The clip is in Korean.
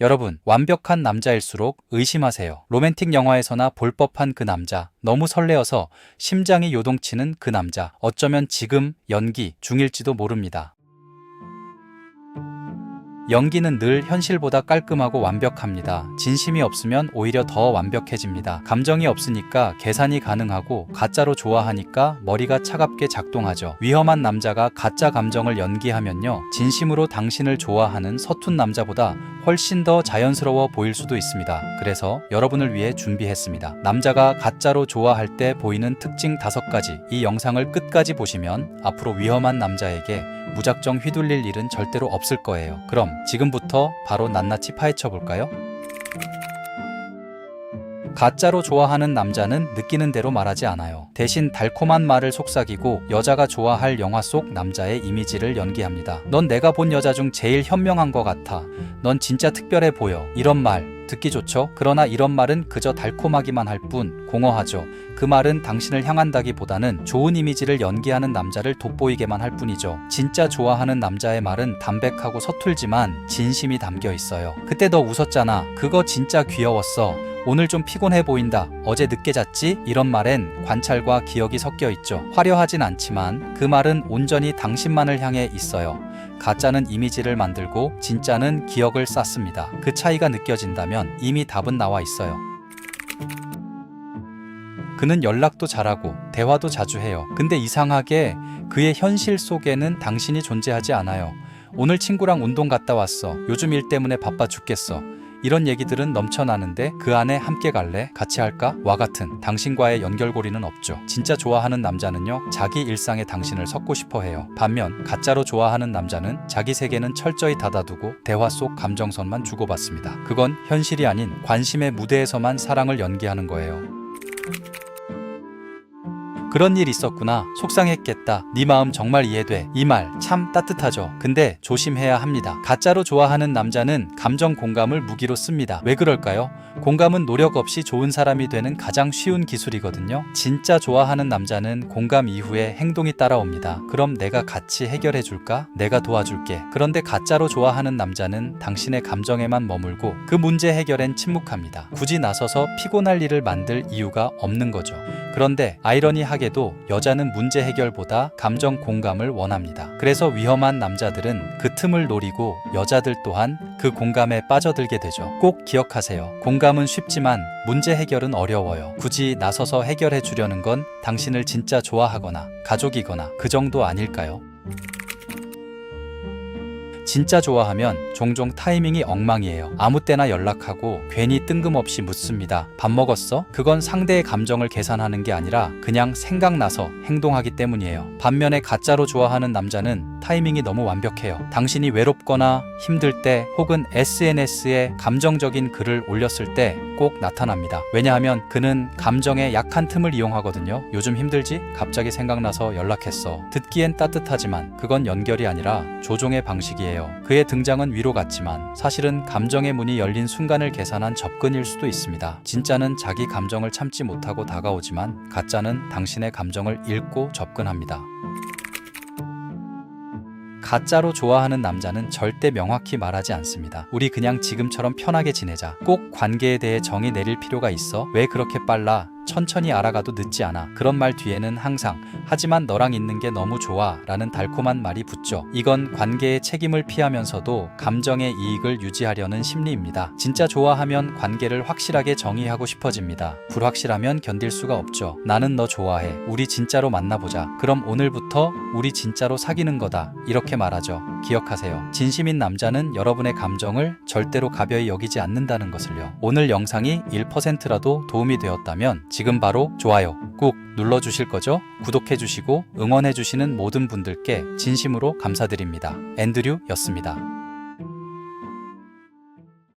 여러분, 완벽한 남자일수록 의심하세요. 로맨틱 영화에서나 볼 법한 그 남자, 너무 설레어서 심장이 요동치는 그 남자, 어쩌면 지금 연기 중일지도 모릅니다. 연기는 늘 현실보다 깔끔하고 완벽합니다. 진심이 없으면 오히려 더 완벽해집니다. 감정이 없으니까 계산이 가능하고 가짜로 좋아하니까 머리가 차갑게 작동하죠. 위험한 남자가 가짜 감정을 연기하면요. 진심으로 당신을 좋아하는 서툰 남자보다 훨씬 더 자연스러워 보일 수도 있습니다. 그래서 여러분을 위해 준비했습니다. 남자가 가짜로 좋아할 때 보이는 특징 다섯 가지. 이 영상을 끝까지 보시면 앞으로 위험한 남자에게 무작정 휘둘릴 일은 절대로 없을 거예요. 그럼 지금부터 바로 낱낱이 파헤쳐 볼까요? 가짜로 좋아하는 남자는 느끼는 대로 말하지 않아요. 대신 달콤한 말을 속삭이고 여자가 좋아할 영화 속 남자의 이미지를 연기합니다. 넌 내가 본 여자 중 제일 현명한 것 같아. 넌 진짜 특별해 보여. 이런 말 듣기 좋죠? 그러나 이런 말은 그저 달콤하기만 할 뿐 공허하죠. 그 말은 당신을 향한다기보다는 좋은 이미지를 연기하는 남자를 돋보이게만 할 뿐이죠. 진짜 좋아하는 남자의 말은 담백하고 서툴지만 진심이 담겨 있어요. 그때 너 웃었잖아. 그거 진짜 귀여웠어. 오늘 좀 피곤해 보인다. 어제 늦게 잤지? 이런 말엔 관찰과 기억이 섞여 있죠. 화려하진 않지만 그 말은 온전히 당신만을 향해 있어요. 가짜는 이미지를 만들고 진짜는 기억을 쌓습니다. 그 차이가 느껴진다면 이미 답은 나와 있어요. 그는 연락도 잘하고 대화도 자주 해요. 근데 이상하게 그의 현실 속에는 당신이 존재하지 않아요. 오늘 친구랑 운동 갔다 왔어. 요즘 일 때문에 바빠 죽겠어. 이런 얘기들은 넘쳐나는데 그 안에 함께 갈래? 같이 할까? 와 같은 당신과의 연결고리는 없죠. 진짜 좋아하는 남자는요, 자기 일상에 당신을 섞고 싶어 해요. 반면, 가짜로 좋아하는 남자는 자기 세계는 철저히 닫아두고 대화 속 감정선만 주고받습니다. 그건 현실이 아닌 관심의 무대에서만 사랑을 연기하는 거예요. 그런 일 있었구나. 속상했겠다. 네 마음 정말 이해돼. 이 말 참 따뜻하죠. 근데 조심해야 합니다. 가짜로 좋아하는 남자는 감정 공감을 무기로 씁니다. 왜 그럴까요? 공감은 노력 없이 좋은 사람이 되는 가장 쉬운 기술이거든요. 진짜 좋아하는 남자는 공감 이후에 행동이 따라옵니다. 그럼 내가 같이 해결해 줄까? 내가 도와줄게. 그런데 가짜로 좋아하는 남자는 당신의 감정에만 머물고 그 문제 해결엔 침묵합니다. 굳이 나서서 피곤할 일을 만들 이유가 없는 거죠. 그런데 아이러니하게도 여자는 문제 해결보다 감정 공감을 원합니다. 그래서 위험한 남자들은 그 틈을 노리고 여자들 또한 그 공감에 빠져들게 되죠. 꼭 기억하세요. 공감은 쉽지만 문제 해결은 어려워요. 굳이 나서서 해결해 주려는 건 당신을 진짜 좋아하거나 가족이거나 그 정도 아닐까요? 진짜 좋아하면 종종 타이밍이 엉망이에요. 아무 때나 연락하고 괜히 뜬금없이 묻습니다. 밥 먹었어? 그건 상대의 감정을 계산하는 게 아니라 그냥 생각나서 행동하기 때문이에요. 반면에 가짜로 좋아하는 남자는 타이밍이 너무 완벽해요. 당신이 외롭거나 힘들 때 혹은 SNS에 감정적인 글을 올렸을 때 꼭 나타납니다. 왜냐하면 그는 감정의 약한 틈을 이용하거든요. 요즘 힘들지? 갑자기 생각나서 연락했어. 듣기엔 따뜻하지만 그건 연결이 아니라 조종의 방식이에요. 그의 등장은 위로 같지만 사실은 감정의 문이 열린 순간을 계산한 접근일 수도 있습니다. 진짜는 자기 감정을 참지 못하고 다가오지만 가짜는 당신의 감정을 읽고 접근합니다. 가짜로 좋아하는 남자는 절대 명확히 말하지 않습니다. 우리 그냥 지금처럼 편하게 지내자. 꼭 관계에 대해 정의 내릴 필요가 있어. 왜 그렇게 빨라? 천천히 알아가도 늦지 않아. 그런 말 뒤에는 항상 하지만 너랑 있는 게 너무 좋아 라는 달콤한 말이 붙죠. 이건 관계의 책임을 피하면서도 감정의 이익을 유지하려는 심리입니다. 진짜 좋아하면 관계를 확실하게 정의하고 싶어집니다. 불확실하면 견딜 수가 없죠. 나는 너 좋아해. 우리 진짜로 만나보자. 그럼 오늘부터 우리 진짜로 사귀는 거다. 이렇게 말하죠. 기억하세요. 진심인 남자는 여러분의 감정을 절대로 가벼이 여기지 않는다는 것을요. 오늘 영상이 1%라도 도움이 되었다면 지금 바로 좋아요 꾹 눌러주실 거죠? 구독해주시고 응원해주시는 모든 분들께 진심으로 감사드립니다. 앤드류였습니다.